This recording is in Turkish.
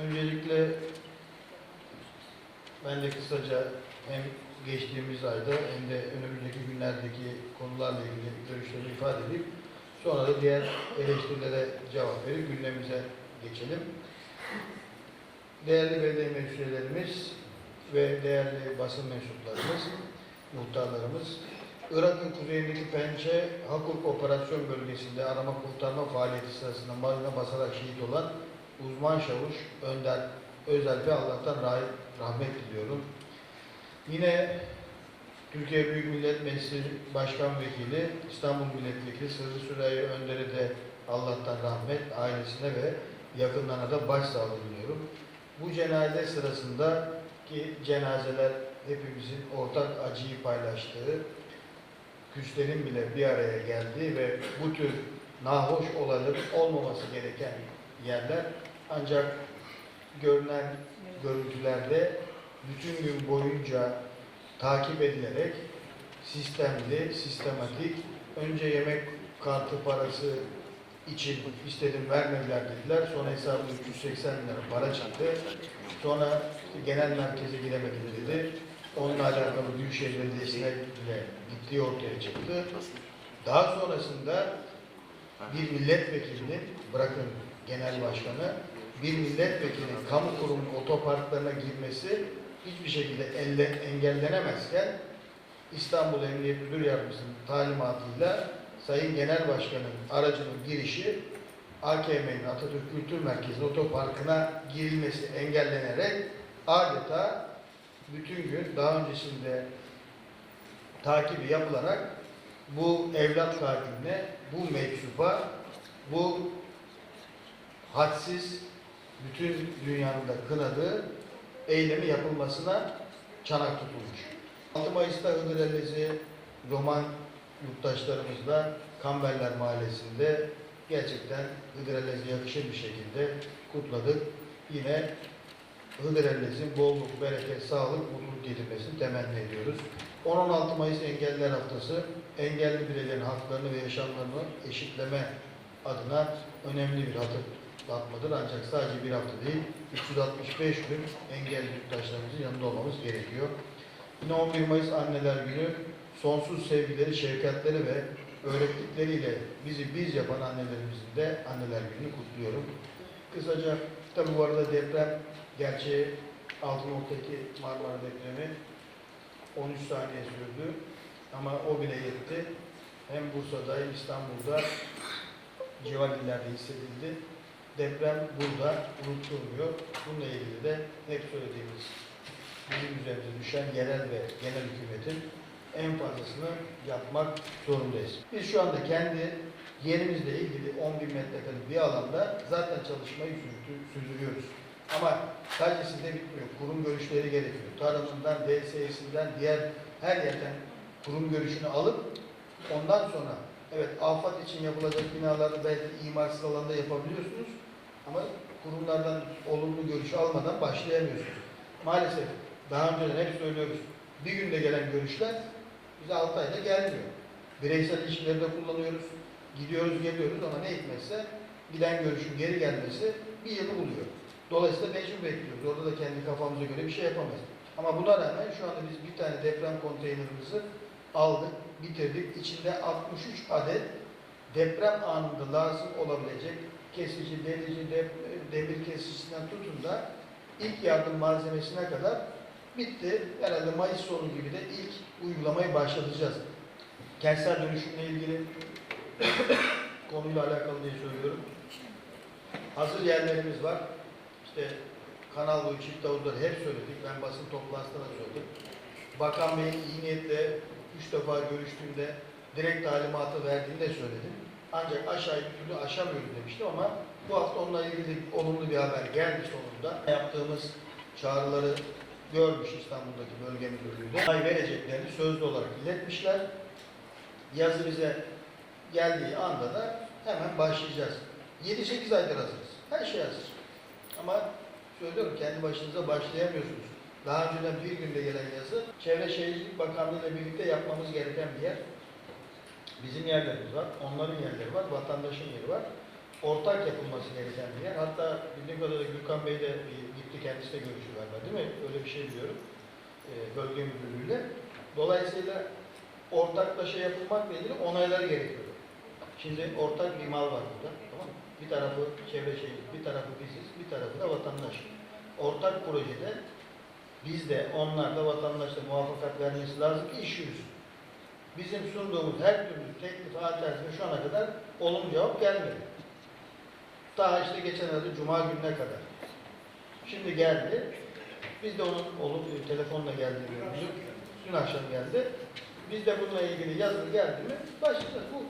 Öncelikle ben de kısaca hem geçtiğimiz ayda hem de önümüzdeki günlerdeki konularla ilgili görüşlerimi ifade edip sonra da diğer eleştirilere cevap verip gündemimize geçelim. Değerli belediye meclislerimiz ve değerli basın mensuplarımız, muhtarlarımız, Irak'ın kuzeyindeki Pençe Hakuk Operasyon Bölgesi'nde arama kurtarma faaliyeti sırasında marina basarak şehit olan uzman çavuş Önder Özel'e Allah'tan rah- rahmet diliyorum. Yine Türkiye Büyük Millet Meclisi Başkan Vekili, İstanbul Milletvekili Sırrı Süreyya Önder'e de Allah'tan rahmet, ailesine ve yakınlarına da başsağlığı diliyorum. Bu cenaze sırasında ki cenazeler hepimizin ortak acıyı paylaştığı, küslerin bile bir araya geldiği ve bu tür nahoş olayların olmaması gereken yerler ancak görünen görüntülerde bütün gün boyunca takip edilerek sistemli, sistematik önce yemek kartı parası için istedim vermediler dediler. Sonra hesabı 380 bin lira para çıktı. Sonra genel merkeze giremedim dedi. Onunla alakalı Büyükşehir Belediyesi'ne bile gittiği ortaya çıktı. Daha sonrasında bir milletvekilinin, bırakın genel başkanı, bir milletvekilinin kamu kurumu otoparklarına girmesi hiçbir şekilde elle, engellenemezken İstanbul Emniyet Müdür Yardımcısının talimatıyla Sayın Genel Başkan'ın aracının girişi AKM'nin Atatürk Kültür Merkezi otoparkına girilmesi engellenerek adeta bütün gün daha öncesinde takibi yapılarak bu evlat katiline, bu meczuba, bu hadsiz bütün dünyanın da kınadığı eylemi yapılmasına çanak tutulmuş. 6 Mayıs'ta Hıdır Ellezi roman yurttaşlarımızla Kamberler Mahallesi'nde gerçekten Hıdır Ellezi yakışır bir şekilde kutladık. Yine Hıdır Ellez'in bolluk, bereket, sağlık, mutluluk getirmesini temenni ediyoruz. 10-16 Mayıs Engelliler Haftası, engelli bireylerin haklarını ve yaşamlarını eşitleme adına önemli bir hatırlatmadır. Ancak sadece bir hafta değil, 365 gün engelli yurttaşlarımızın yanında olmamız gerekiyor. Yine 11 Mayıs Anneler Günü sonsuz sevgileri, şefkatleri ve öğrettikleriyle bizi biz yapan annelerimizin de Anneler Günü'nü kutluyorum. Kısaca, tabi bu arada deprem, gerçi Altınoluk'taki Marmara depremi 13 saniye sürdü ama o bile yetti. Hem Bursa'da hem İstanbul'da civar illerde hissedildi. Deprem burada unutulmuyor. Bununla ilgili de hep söylediğimiz bizim üzerimize düşen yerel ve genel hükümetin en fazlasını yapmak zorundayız. Biz şu anda kendi yerimizle ilgili 10 bin metrekarelik bir alanda zaten çalışmayı sürdü- sürdürüyoruz. Ama sadece sizde bitmiyor. Kurum görüşleri gerekiyor. Tarımından, DSE'sinden, diğer her yerden kurum görüşünü alıp ondan sonra evet afet için yapılacak binaları belki imarsız alanda yapabiliyorsunuz ama kurumlardan olumlu görüşü almadan başlayamıyorsunuz. Maalesef daha önceden hep söylüyoruz. Bir günde gelen görüşler bize 6 ayda gelmiyor. Bireysel ilişkilerde kullanıyoruz. Gidiyoruz geliyoruz ama ne hikmetse giden görüşün geri gelmesi bir yılı buluyor. Dolayısıyla mecbur bekliyoruz. Orada da kendi kafamıza göre bir şey yapamayız. Ama buna rağmen şu anda biz bir tane deprem konteynerimizi aldık, bitirdik. İçinde 63 adet deprem anında lazım olabilecek kesici, delici, de- demir kesicisinden tutun da ilk yardım malzemesine kadar bitti. Herhalde Mayıs sonu gibi de ilk uygulamayı başlatacağız. Kentsel dönüşümle ilgili konuyla alakalı diye söylüyorum. Hazır yerlerimiz var. İşte kanal boyu çift havuzları hep söyledik. Ben basın toplantısında da söyledim. Bakan Bey'in iyi niyetle üç defa görüştüğümde direkt talimatı verdiğini de söyledim. Ancak aşağıyı bir türlü aşamıyoruz demiştim ama bu hafta onunla ilgili olumlu bir haber geldi sonunda. Yaptığımız çağrıları görmüş İstanbul'daki bölge müdürlüğü de. Ay vereceklerini sözlü olarak iletmişler. Yazı bize geldiği anda da hemen başlayacağız. 7-8 aydır hazırız. Her şey hazır. Ama söylüyorum kendi başınıza başlayamıyorsunuz. Daha önceden bir günde gelen yazı Çevre Şehircilik Bakanlığı ile birlikte yapmamız gereken bir yer. Bizim yerlerimiz var, onların yerleri var, vatandaşın yeri var. ortak yapılması gereken bir yer. Hatta bildiğim kadarıyla Gürkan Bey de gitti kendisi de görüşü galiba değil mi? Öyle bir şey biliyorum. E, bölge müdürlüğüyle. Dolayısıyla ortaklaşa yapılmakla ilgili onaylar gerekiyor. Şimdi ortak bir mal var burada. Tamam mı? Bir tarafı çevre şehir, bir tarafı biziz, bir tarafı da vatandaş. Ortak projede biz de onlar da vatandaşla muvaffakat vermesi lazım ki iş yürüsün. Bizim sunduğumuz her türlü teklif alternatif şu ana kadar olumlu cevap gelmedi. Daha işte geçen ayda Cuma gününe kadar. Şimdi geldi. Biz de onun olup telefonla geldiğini gördük. Dün akşam geldi. Biz de bununla ilgili yazılı geldi mi başlayacağız. Bu